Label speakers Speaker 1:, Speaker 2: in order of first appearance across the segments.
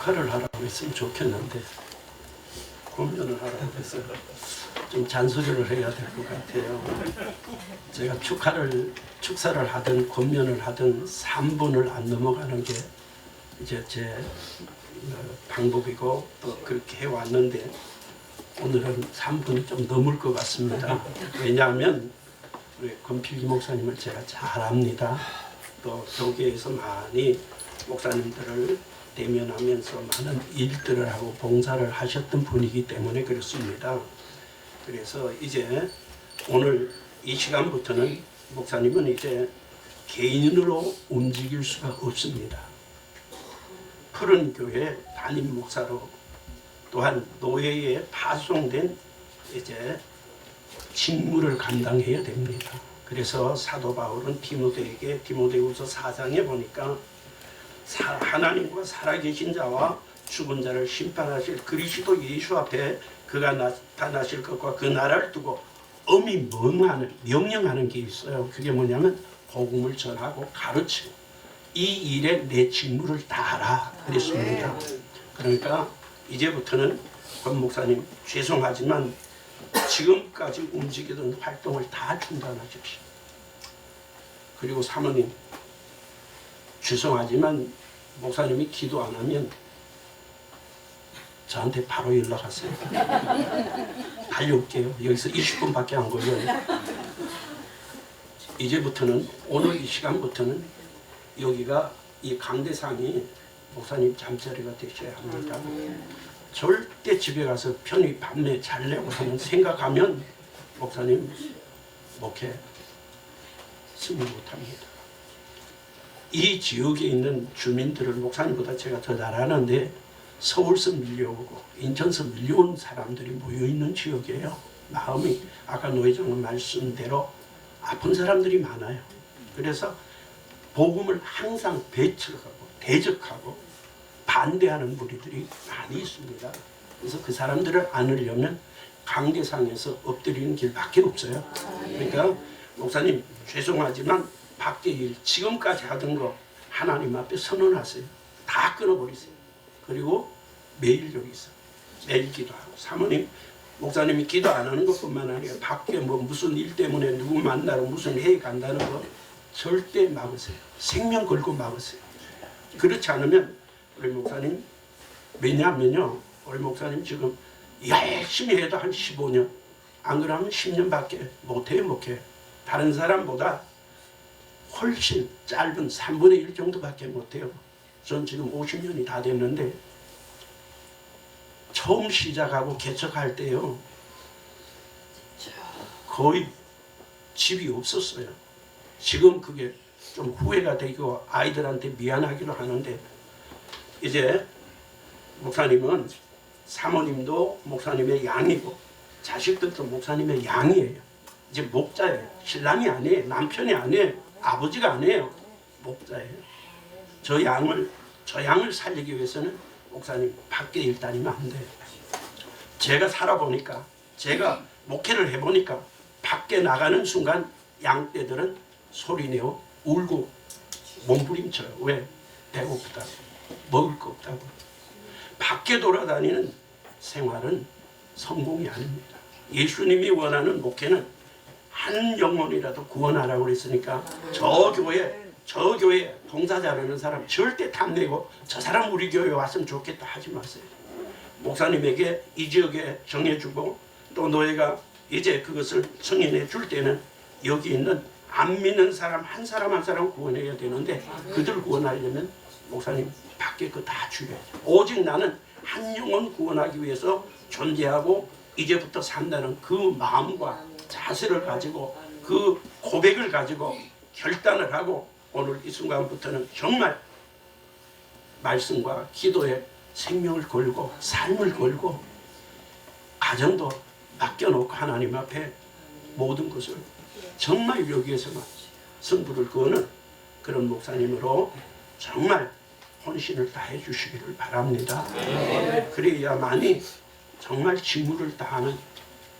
Speaker 1: 축하를 하라고 했으면 좋겠는데 고민을 하라고 했어요. 좀 잔소리를 해야 될 것 같아요. 제가 축하를 축사를 하든 권면을 하든 3분을 안 넘어가는 게 이제 제 어, 방법이고 또 그렇게 해왔는데 오늘은 3분이 좀 넘을 것 같습니다. 왜냐하면 우리 권필기 목사님을 제가 잘 압니다. 또 교계에서 많이 목사님들을 대면하면서 많은 일들을 하고 봉사를 하셨던 분이기 때문에 그렇습니다. 그래서 이제 오늘 이 시간부터는 목사님은 이제 개인으로 움직일 수가 없습니다. 푸른 교회 담임 목사로 또한 노예에 파송된 이제 직무를 감당해야 됩니다. 그래서 사도 바울은 디모데에게 디모데후서 4장에 보니까 사- 하나님과 살아계신 자와 죽은 자를 심판하실 그리스도 예수 앞에 그가 나타나실 것과 그 나라를 두고 엄히 명하는 명령하는 게 있어요. 그게 뭐냐면 복음을 전하고 가르치고 이 일에 내 직무를 다하라 그랬습니다. 그러니까 이제부터는 권 목사님 죄송하지만 지금까지 움직이던 활동을 다 중단하십시오. 그리고 사모님 죄송하지만 목사님이 기도 안 하면 저한테 바로 연락하세요. 달려올게요. 여기서 20분밖에 안 걸려요. 이제부터는 오늘 이 시간부터는 여기가 이 강대상이 목사님 잠자리가 되셔야 합니다. 절대 집에 가서 편히 밤에 잘려고 하는 생각하면 목사님 목회 승리 못합니다. 이 지역에 있는 주민들을 목사님보다 제가 더 잘 아는데 서울서 밀려오고 인천서 밀려온 사람들이 모여 있는 지역이에요. 마음이 아까 노회장님 말씀대로 아픈 사람들이 많아요. 그래서 복음을 항상 배척하고 대적하고 반대하는 무리들이 많이 있습니다. 그래서 그 사람들을 안으려면 강대상에서 엎드리는 길밖에 없어요. 그러니까 목사님 죄송하지만 밖에 일 지금까지 하던 거 하나님 앞에 선언하세요. 다 끊어버리세요. 그리고 매일 여기 있어. 매일 기도하고 사모님 목사님이 기도 안 하는 것뿐만 아니라 밖에 뭐 무슨 일 때문에 누구 만나러 무슨 회의 간다는 거 절대 막으세요. 생명 걸고 막으세요. 그렇지 않으면 우리 목사님 왜냐하면요 우리 목사님 지금 열심히 해도 한 15년 안 그러면 10년밖에 못해요 못해 다른 사람보다 훨씬 짧은 3분의 1 정도밖에 못해요 전 지금 50년이 다 됐는데 처음 시작하고 개척할 때요 거의 집이 없었어요 지금 그게 좀 후회가 되고 아이들한테 미안하기도 하는데 이제 목사님은 사모님도 목사님의 양이고 자식들도 목사님의 양이에요. 이제 목자예요. 신랑이 아니에요. 남편이 아니에요. 아버지가 아니에요. 목자예요. 저 양을 저 양을 살리기 위해서는 목사님 밖에 일 다니면 안 돼요. 제가 살아보니까 제가 목회를 해보니까 밖에 나가는 순간 양떼들은 소리내어 울고 몸부림쳐요. 왜? 배고프다고 먹을 거 없다고 밖에 돌아다니는 생활은 성공이 아닙니다. 예수님이 원하는 목회는 한 영혼이라도 구원하라고 그랬으니까 저 교회 저 교회 봉사 잘하는 사람 절대 탐내고 저 사람 우리 교회 왔으면 좋겠다 하지 마세요. 목사님에게 이 지역에 정해주고 또 너희가 이제 그것을 승인해 줄 때는 여기 있는 안 믿는 사람 한 사람 한 사람 구원해야 되는데 그들 구원하려면 목사님 밖에 거다 죽여야죠. 오직 나는 한 영혼 구원하기 위해서 존재하고 이제부터 산다는 그 마음과 자세를 가지고 그 고백을 가지고 결단을 하고 오늘 이 순간부터는 정말 말씀과 기도에 생명을 걸고 삶을 걸고 가정도 맡겨놓고 하나님 앞에 모든 것을 정말 여기에서만 승부를 거는 그런 목사님으로 정말 혼신을 다해 주시기를 바랍니다. 그래야만이 정말 직무를 다하는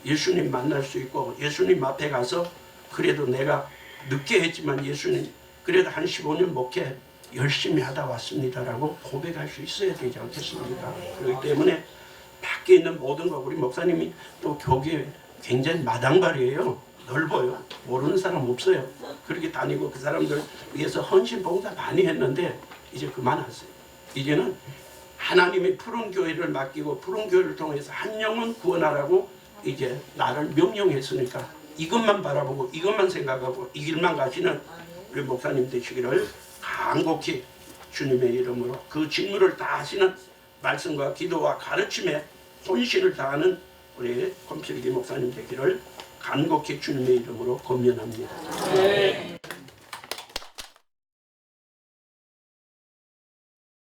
Speaker 1: 예수님 만날 수 있고 예수님 앞에 가서 그래도 내가 늦게 했지만 예수님 그래도 한 15년 목회 열심히 하다 왔습니다라고 고백할 수 있어야 되지 않겠습니까? 그렇기 때문에 밖에 있는 모든 거 우리 목사님이 또 교계 굉장히 마당발이에요. 넓어요. 모르는 사람 없어요. 그렇게 다니고 그 사람들 위해서 헌신 봉사 많이 했는데 이제 그만하세요. 이제는 하나님이 푸른 교회를 맡기고 푸른 교회를 통해서 한 영혼 구원하라고 이제 나를 명령했으니까 이것만 바라보고 이것만 생각하고 이 길만 가시는 우리 목사님 되시기를 간곡히 주님의 이름으로 그 직무를 다 하시는 말씀과 기도와 가르침에 혼신을 다하는 우리 곰필기 목사님 되기를 간곡히 주님의 이름으로 권면합니다.